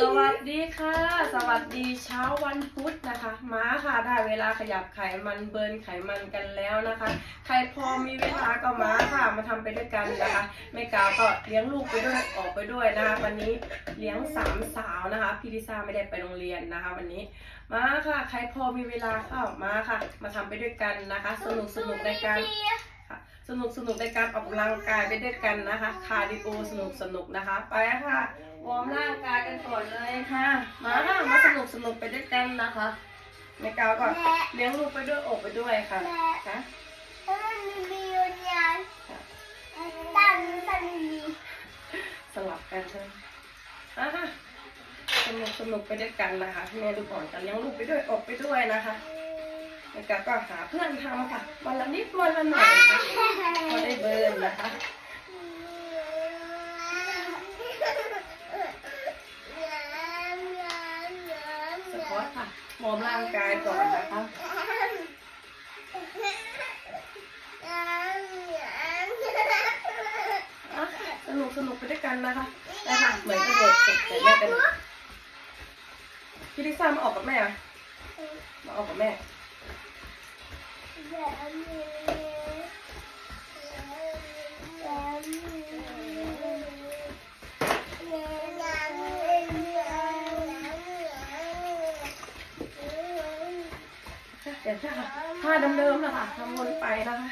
สวัสดีค่ะ สวัสดีเช้าวันพุธนะคะ ม้าค่ะได้เวลาขยับไขมันเบิร์นไขมันกันแล้วนะคะ ใครพอมีเวลาก็ม้าค่ะมาทำไปด้วยกันนะคะแม่กาวก็เลี้ยงลูกไปด้วยออกไปด้วยนะคะวันนี้เลี้ยงสามสาวนะคะพี่ลิซ่าไม่ได้ไปโรงเรียนนะคะ วันนี้มาค่ะ ใครพอมีเวลาก็มาค่ะ มาทำไปด้วยกันนะคะ สนุกสนุกในการสนุกสนุกในการออกกำลังกายไปด้วยกันนะคะ คาร์ดิโอสนุกสนุกนะคะ ไปค่ะ วอร์มร่างกายกันก่อนเลยค่ะ มาค่ะมาสนุกสนุกไปด้วยกันนะคะแม่กาวก็เลี้ยงลูกไปด้วยอกไปด้วยค่ะค่ะแล้วมันมีวิญญาณตั้งตั้งมีสลับกันใช่ไหมอะค่ะสนุกสนุกไปด้วยกันนะคะแม่ดูก่อนกันเลี้ยงลูกไปด้วยอกไปด้วยนะคะแม่กาวก็หาเพื่อนทำค่ะวันละนิดวันละหน่อยค่ะก็ได้เบิร์นนะคะ สคว อตค่ะวอมร่างกายก่อนนะคะสนุกสนุกไปด้วยกันนะคะได้ค่ะเหมือนกระโดดตึกแต่แม่กันพี่ลิซ่ามาออกกับแม่อะมาออกกับแม่ เดี๋ยวถ้าท่าเดิมๆนะคะทำวนไปนะคะ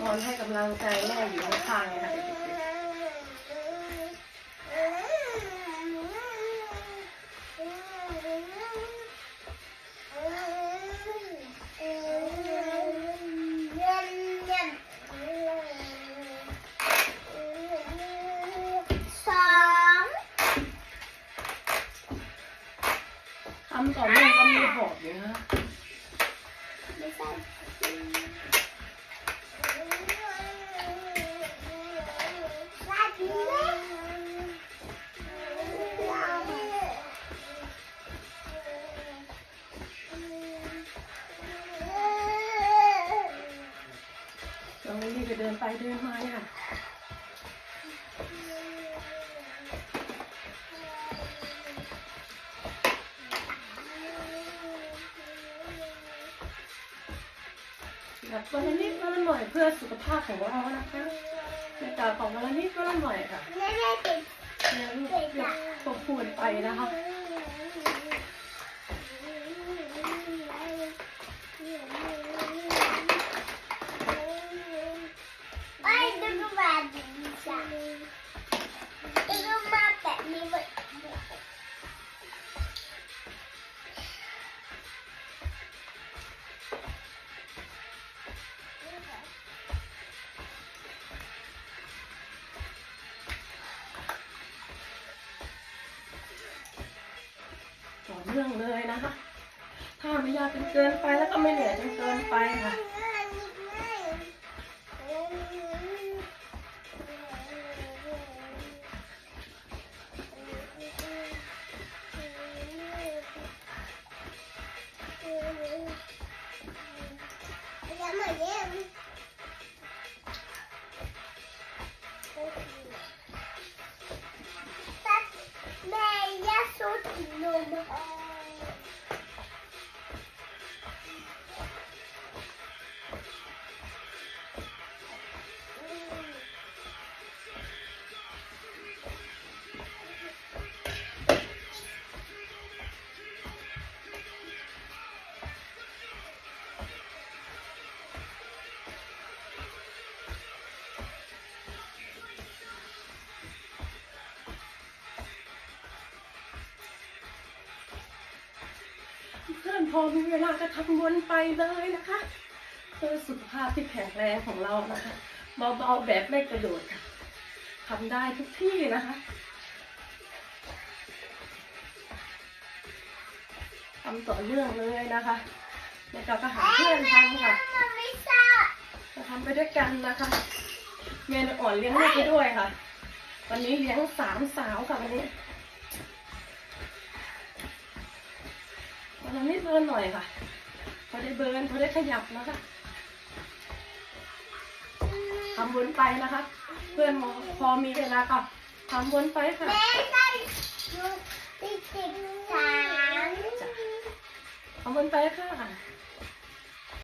นอนให้กำลังใจแม่อยู่ข้างๆไงค่ะ มีหอะไม่ใช่ลาดีเลยน้องนี่ก็เดินไปเดินมาเนี่ย แบบวันละนิดวันละหน่อยเพื่อสุขภาพของเรานะคะในกาของวันละนิดวันละหน่อยค่ะแม่แม่ติดเลี้ยงลูกเด็กควบคู่กันไปนะคะ ต่อเนื่องเลยนะคะ ถ้าไม่ยากจนเกินไปแล้วก็ไม่เหนื่อยจนเกินไปค่ะ Yeah. พอมีเวลาก็ทำวนไปเลยนะคะเพื่อสุขภาพที่แข็งแรงของเรานะคะเบาๆแบบไม่กระโดดค่ะทำได้ทุกที่นะคะทำต่อเนื่องเลยนะคะแล้วเราก็หาเพื่อนทำค่ะทราบจะทำไปด้วยกันนะคะเมนอ่อนเลี้ยงลูกไปด้วยค่ะ วันนี้เลี้ยงสามสาวค่ะวันนี้ เบิร์นหน่อยค่ะพอได้เบิร์นพอได้ขยับนะคะทำวนไปนะคะ เพื่อนมองพอมีเวลาก็ทำวนไปค่ะแม่ได้ชุดที่สิบสามทำวนไปค่ะ